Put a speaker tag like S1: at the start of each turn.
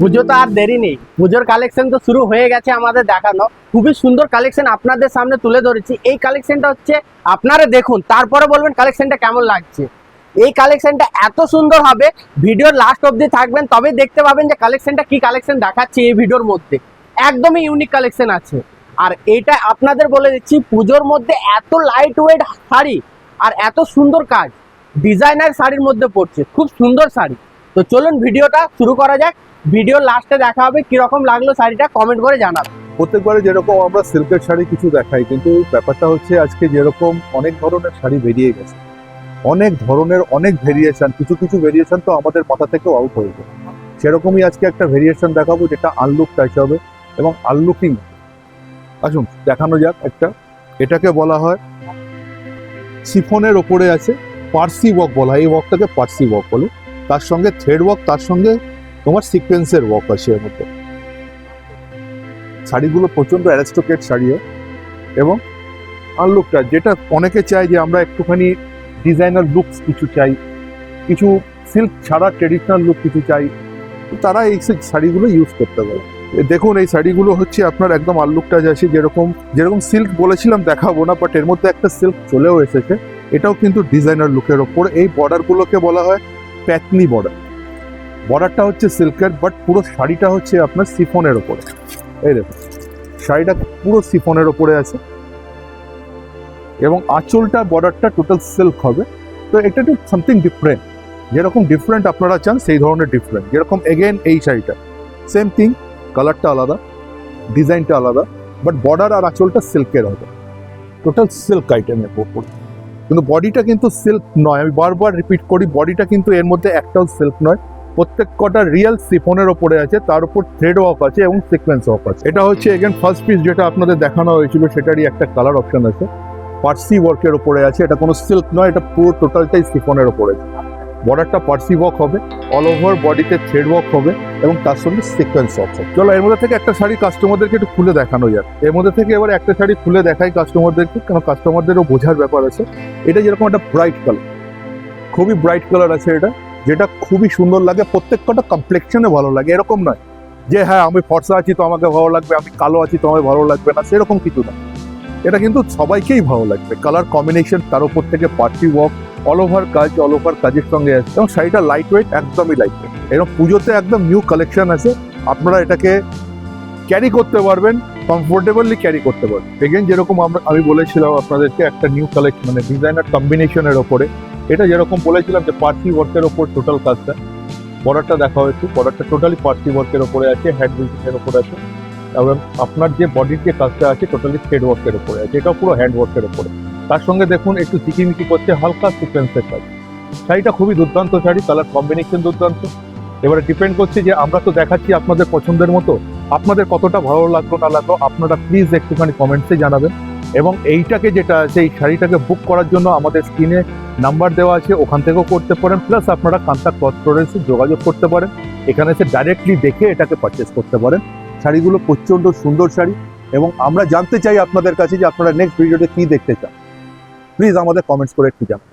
S1: পুজো তো আর দেরি নেই। পুজোর কালেকশন তো শুরু হয়ে গেছে আমাদের দেখানো। খুবই সুন্দর কালেকশন আপনাদের সামনে তুলে ধরেছি। এই কালেকশনটা হচ্ছে আপনারা দেখুন, তারপরে বলবেন কালেকশনটা কেমন লাগছে। এই কালেকশনটা এত সুন্দর হবে ভিডিওর লাস্ট অবধি থাকবেন তবে দেখতে পাবেন যে কালেকশনটা কি কালেকশন দেখাচ্ছে এই ভিডিওর মধ্যে। একদমই ইউনিক কালেকশন আছে। আর এটা আপনাদের বলে দিচ্ছি, পুজোর মধ্যে এত লাইট ওয়েট শাড়ি আর এত সুন্দর কাজ। ডিজাইনার শাড়ির মধ্যে পড়ছে, খুব সুন্দর শাড়ি। তো চলুন ভিডিওটা শুরু করা যাক। ভিডিওর লাস্টে দেখা হবে, কীরকম লাগল শাড়িটা কমেন্ট করে জানাবে।
S2: প্রত্যেকবারে যেরকম আমরা সিল্কের শাড়ি কিছু দেখাই, কিন্তু ব্যাপারটা হচ্ছে আজকে যেরকম অনেক ধরনের শাড়ি বেরিয়ে গেছে। অনেক ধরনের অনেক ভেরিয়েশন কিছু কিছু ভেরিয়েশন তো আমাদের মাথা থেকেও আউট হয়ে যায় সেরকমই আজকে একটা ভেরিয়েশন দেখাবো, যেটা আনলুক টাইচ হবে এবং আনলুকিং আসুন, দেখানো যাক একটা। এটাকে বলা হয় সিফনের ওপরে আছে পার্সি ওয়ার্ক বলা হয়। এই ওয়ার্কটাকে পার্সি ওয়ার্ক বলে। তার সঙ্গে থ্রেড ওয়ার্ক তার সঙ্গে তোমার সিকোয়েন্সের ওয়ার্ক আছে এর মধ্যে। শাড়িগুলো প্রচণ্ড অ্যারেস্টোকেট শাড়ি হয় এবং আনলুকটা যেটা অনেকে চায় যে আমরা একটুখানি ডিজাইনার লুকস কিছু চাই, কিছু সিল্ক ছাড়া ট্রেডিশনাল লুক কিছু চাই তারা এই শাড়িগুলো ইউজ করতে পারে। দেখুন, এই শাড়িগুলো হচ্ছে আপনার একদম আল্লুকটা আছে। যেরকম যেরকম সিল্ক বলেছিলাম দেখাবো না বাট এর মধ্যে একটা সিল্ক চলেও এসেছে। এটাও কিন্তু ডিজাইনার লুকের ওপর। এই বর্ডারগুলোকে বলা হয় প্যাকনি বর্ডার বর্ডারটা হচ্ছে সিল্কের বাট পুরো শাড়িটা হচ্ছে আপনার সিফনের ওপরে। এই দেখুন, শাড়িটা পুরো সিফনের ওপরে আছে। এবং আঁচলটা বর্ডারটা টোটাল সিল্ক হবে। তো এটা একটু সামথিং ডিফারেন্ট যেরকম ডিফারেন্ট আপনারা চান, সেই ধরনের ডিফারেন্ট যেরকম এগেন এই শাড়িটা। সেম থিং কালারটা আলাদা ডিজাইনটা আলাদা বাট বর্ডার আর আঁচলটা সিল্কের হবে। টোটাল সিল্ক আইটেমের ওপর কিন্তু বডিটা কিন্তু সিল্ক নয়। আমি বারবার রিপিট করি বডিটা কিন্তু এর মধ্যে একটাও সিল্ক নয়। প্রত্যেক কটা রিয়েল সিফনের ওপরে আছে, তার উপর থ্রেড ওয়ার্ক আছে এবং সিকোয়েন্স ওয়ার্ক আছে। এটা হচ্ছে এগেন ফার্স্ট পিস যেটা আপনাদের দেখানো হয়েছিল, সেটারই একটা কালার অপশন আছে। পার্সি ওয়ার্কের ওপরে আছে, এটা কোনো সিল্ক নয়, এটা পুরো টোটালটাই সিফনের ওপরে আছে। বর্ডারটা পার্সি ওয়ার্ক হবে অল ওভার বডিতে থ্রেড ওয়ার্ক হবে এবং তার সঙ্গে সিকোয়েন্স হবে। চলো, এর মধ্যে থেকে একটা শাড়ি কাস্টমারদেরকে একটু খুলে দেখানো যাক। এর মধ্যে থেকে এবার একটা শাড়ি খুলে দেখাই কাস্টমারদেরকে কারণ কাস্টমারদেরও বোঝার ব্যাপার আছে। এটা যেরকম একটা ব্রাইট কালার খুবই ব্রাইট কালার আছে এটা। যেটা খুবই সুন্দর লাগে প্রত্যেক কটা কমপ্লেকশনে ভালো লাগে, এরকম নয় যে হ্যাঁ আমি ফর্সা আছি, তো আমাকে ভালো লাগবে, আমি কালো আছি, তো আমাকে ভালো লাগবে না, সেরকম কিছু না। এটা কিন্তু সবাইকেই ভালো লাগবে কালার কম্বিনেশন তার উপর থেকে পার্টি ওয়ার্ক অল ওভার কাজ অল ওভার কাজের সঙ্গে আছে এবং শাড়িটা লাইট ওয়েট একদমই লাইট ওয়েট এবং পুজোতে একদম নিউ কালেকশন আছে, আপনারা এটাকে ক্যারি করতে পারবেন কমফোর্টেবলি ক্যারি করতে পারবেন। এগেন যেরকম আমরা, আমি বলেছিলাম আপনাদেরকে, একটা নিউ কালেকশন মানে ডিজাইনার কম্বিনেশনের ওপরে এটা যেরকম বলেছিলাম যে পার্সি ওয়ার্কের ওপর টোটাল কাজটা বর্ডারটা দেখা হয়েছে বর্ডারটা টোটালি পার্সি ওয়ার্কের ওপরে আছে হ্যান্ড বিল্ডিংয়ের ওপরে আছে, এবং আপনার যে বডির যে কাজটা আছে টোটালি থ্রেড ওয়ার্কের ওপরে আছে, এটাও পুরো হ্যান্ড ওয়ার্কের ওপরে। তার সঙ্গে দেখুন, একটু চিকিমিকি করছে, হালকা সিকোয়েন্সের কাজ। শাড়িটা খুবই দুর্দান্ত শাড়ি কালার কম্বিনেশন দুর্দান্ত। এবারে ডিপেন্ড করছে যে আমরা তো দেখাচ্ছি আপনাদের পছন্দের মতো, আপনাদের কতটা ভালো লাগল না লাগল, আপনারা প্লিজ একটুখানি কমেন্টসে জানাবেন। এবং এইটাকে যেটা আছে এই শাড়িটাকে বুক করার জন্য আমাদের স্ক্রিনে নাম্বার দেওয়া আছে, ওখান থেকেও করতে পারেন। প্লাস আপনারা কান্তা কর্পোরেন্সে যোগাযোগ করতে পারেন। এখানে এসে ডাইরেক্টলি দেখে এটাকে পারচেস করতে পারেন। শাড়িগুলো প্রচণ্ড সুন্দর শাড়ি এবং আমরা জানতে চাই আপনাদের কাছে যে আপনারা নেক্সট ভিডিওতে কী দেখতে চান। প্লিজ আমাদের কমেন্টস করে একটু জানান।